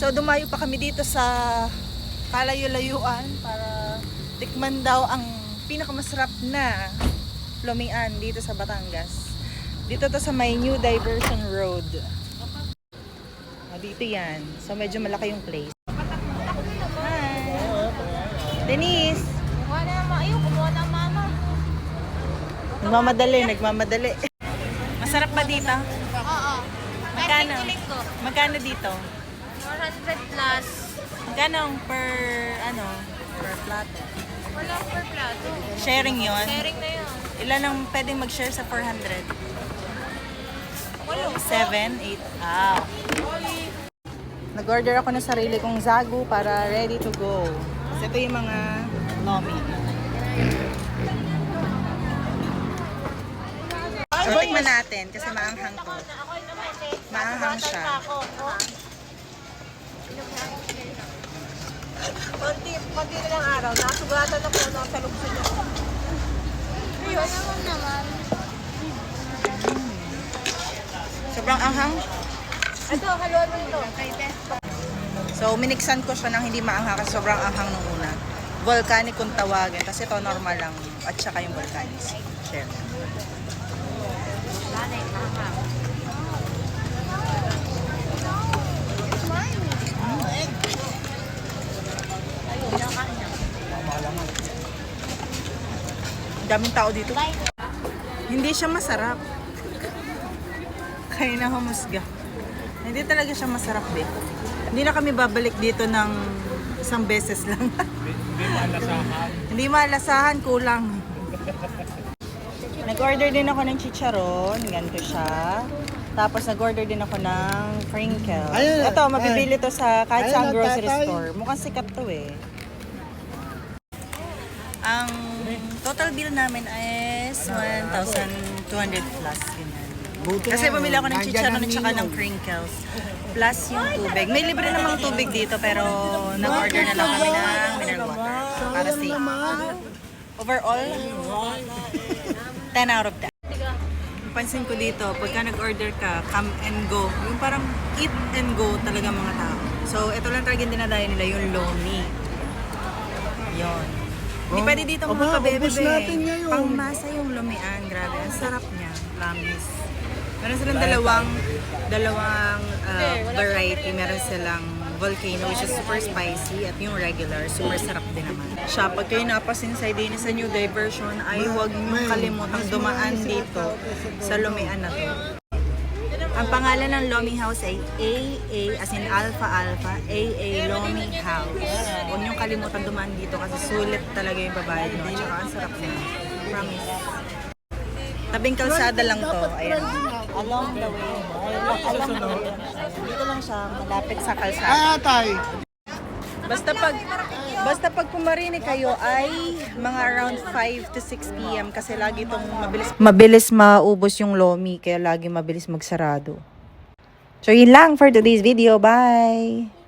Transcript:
So dumayo pa kami dito sa kalayo-layuan para tikman daw ang pinakamasarap na lumian dito sa Batangas. Dito to sa may New Diversion Road. Ah, dito yan. So medyo malaki yung place. Hi! Denise! Kumuha na naman. Ayun, kumuha na mama. Nagmamadali, nagmamadali. Masarap ba dito? Oo. Magkano? Magkano dito? 400 plus. Magkano ang per, ano, per plato? Wala per plato. Sharing yon. Sharing na yun. Ilan ang pwedeng mag-share sa 400? Wala. 7, 8. Ah. Nag-order ako ng sarili kong zagu para ready to go. Kasi ito yung mga lomi. So, tingnan natin kasi maanghang to. Maanghang siya. Konti, konti na lang araw. Nasugatan ako ng talugsin ako. Ayun. Ano naman? Sobrang anghang. Ito, haluan mo ito. So, miniksan ko siya ng hindi maanghang kasi sobrang anghang nung una. Volcanic kung tawagin kasi ito normal lang at saka yung volcanic. Share. Lanay, mama. Ang daming tao dito. Hindi siya masarap. Kaya na humusga. Hindi talaga siya masarap eh. Hindi na kami babalik dito ng isang beses lang. Hindi malasahan. Hindi malasahan, kulang. Nag-order din ako ng chicharon. Ganito siya. Tapos nag-order din ako ng crinkle. Ayun, Ito, mabibili to sa kahit Ayun, sa grocery tatay. store. Mukhang sikat to eh. Ang total bill namin is 1,200 plus. Ganyan. Kasi bumili ako ng chicharon at saka ng crinkles. Plus yung tubig. May libre namang tubig dito pero nag-order na lang kami ng mineral water. Para safe. Overall, 10 out of 10. Pansin ko dito, pagka nag-order ka, come and go. Yung parang eat and go talaga mga tao. So, ito lang talaga yung dinadayo nila, yung lomi. Yun. Hindi pwede dito mga aba, kabebe. ubos natin ngayon. Pangmasa yung lumian. Grabe, ang sarap niya. Promise. Meron silang dalawang dalawang uh, variety. Meron silang volcano which is super spicy at yung regular, super sarap din naman. Siya, pag kayo napasinsay din sa new diversion, ay huwag niyong kalimutang dumaan dito sa lumian na to. Ang pangalan ng Lomi House ay AA, as in Alpha Alpha, AA Lomi House. Huwag niyong kalimutan dumaan dito kasi sulit talaga yung babayad mo. Tsaka ang sarap niya. Promise. Tabing kalsada lang to. Ayan. Along the way. Dito lang siya, malapit sa kalsada. Ay, atay. Basta pag basta pag pumarini kayo ay mga around 5 to 6 p.m. kasi lagi itong mabilis mabilis maubos yung lomi kaya lagi mabilis magsarado. So yun lang for today's video. Bye!